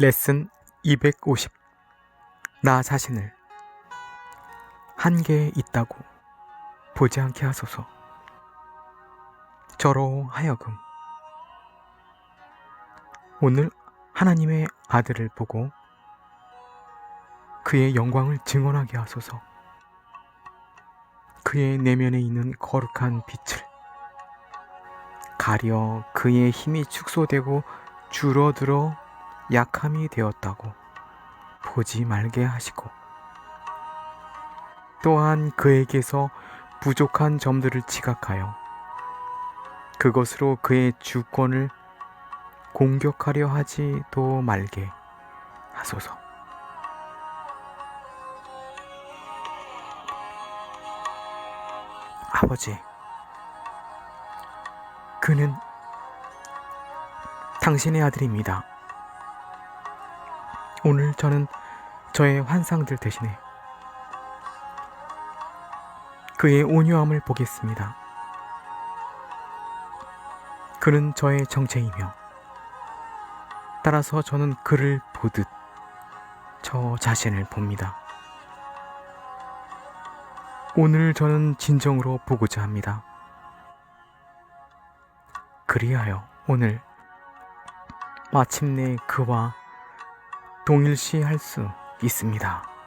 레슨 250. 나 자신을 한계에 있다고 보지 않게 하소서. 저로 하여금 오늘 하나님의 아들을 보고 그의 영광을 증언하게 하소서. 그의 내면에 있는 거룩한 빛을 가려 그의 힘이 축소되고 줄어들어 약함이 되었다고 보지 말게 하시고 또한 그에게서 부족한 점들을 지각하여 그것으로 그의 주권을 공격하려 하지도 말게 하소서. 아버지, 그는 당신의 아들입니다. 오늘 저는 저의 환상들 대신에 그의 온유함을 보겠습니다. 그는 저의 정체이며 따라서 저는 그를 보듯 저 자신을 봅니다. 오늘 저는 진정으로 보고자 합니다. 그리하여 오늘 마침내 그와 동일시할 수 있습니다.